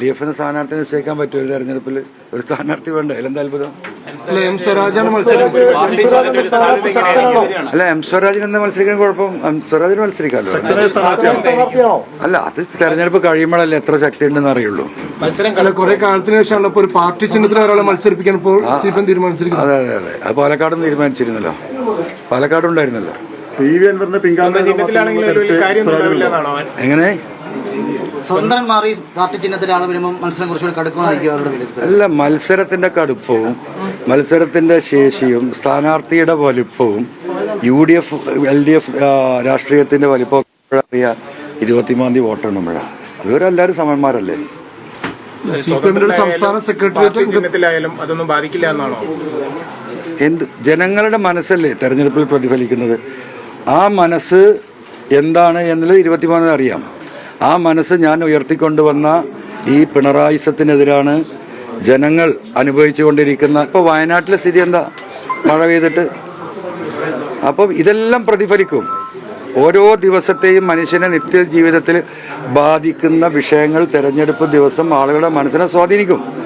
D എഫിന് സ്ഥാനാർത്ഥി നിശ്ചയിക്കാൻ പറ്റുമോ? ഒരു തെരഞ്ഞെടുപ്പിൽ ഒരു സ്ഥാനാർത്ഥി വേണ്ട? അതിലെന്താ അത്ഭുതം? അല്ല എം സ്വരാജാണ് മത്സരം. അല്ല എം സ്വരാജിന് എന്താ മത്സരിക്കാൻ കുഴപ്പം? എം സ്വരാജിന് മത്സരിക്കാമല്ലോ. അല്ല? അത് തെരഞ്ഞെടുപ്പ് കഴിയുമ്പോഴല്ലേ എത്ര ശക്തി ഉണ്ടെന്ന് അറിയുള്ളൂ. മത്സരം അല്ല കുറെ കാലത്തിന് ശേഷമാണ് ഇപ്പോൾ ഒരു പാർട്ടി ചിഹ്നത്തിൽ ഒരാളെ മത്സരിപ്പിക്കാൻ ഇപ്പോൾ സീഫൻ തീരുമാനിച്ചിരിക്കുന്നത്. അതെ അതെ അതെ. അത് പാലക്കാടും തീരുമാനിച്ചിരുന്നല്ലോ. പാലക്കാട് ഉണ്ടായിരുന്നല്ലോ. പി വി അൻവറിന്റെ പിൻഗാമി ഒരു കാര്യം ഉണ്ടാവില്ല എന്നാണോ അവൻ? എങ്ങനെ? സ്വതന്ത്രൻ മാറി പാർട്ടി ചിഹ്നത്തിൽ ആൾ വരുമ്പോൾ മത്സരം കുറച്ചുകൂടി കടുക്കമായിരിക്കും അവരുടെ വിലയിരുത്തൽ അല്ല മത്സരത്തിന്റെ കടുപ്പവും മത്സരത്തിന്റെ ശേഷിയും സ്ഥാനാർത്ഥിയുടെ വലിപ്പവും U D F L D F രാഷ്ട്രീയത്തിന്റെ വലിപ്പം അറിയാം ഇരുപത്തിമൂന്നാം തീയതി വോട്ടെണ്ണുമ്പോഴാണ് അതുവരെ എല്ലാവരും സമന്മാരല്ലേ? സംസ്ഥാന പാർട്ടി സെക്രട്ടേറിയറ്റ് അതൊന്നും ബാധിക്കില്ല എന്നാണോ? എന്ത് ജനങ്ങളുടെ മനസ്സല്ലേ തെരഞ്ഞെടുപ്പിൽ പ്രതിഫലിക്കുന്നത്? ആ മനസ്സ് എന്താണ് എന്നുള്ളത് ഇരുപത്തിമൂന്നിന് അറിയാം. ആ മനസ്സ് ഞാൻ ഉയർത്തിക്കൊണ്ടുവന്ന ഈ പിണറായിസത്തിനെതിരാണ് ജനങ്ങൾ അനുഭവിച്ചു കൊണ്ടിരിക്കുന്ന ഇപ്പോൾ വയനാട്ടിലെ സ്ഥിതി എന്താ? മഴ പെയ്തിട്ട്? അപ്പം ഇതെല്ലാം പ്രതിഫലിക്കും. ഓരോ ദിവസത്തെയും മനുഷ്യനെ നിത്യ ജീവിതത്തിൽ ബാധിക്കുന്ന വിഷയങ്ങൾ തിരഞ്ഞെടുപ്പ് ദിവസം ആളുകളുടെ മനസ്സിനെ സ്വാധീനിക്കും.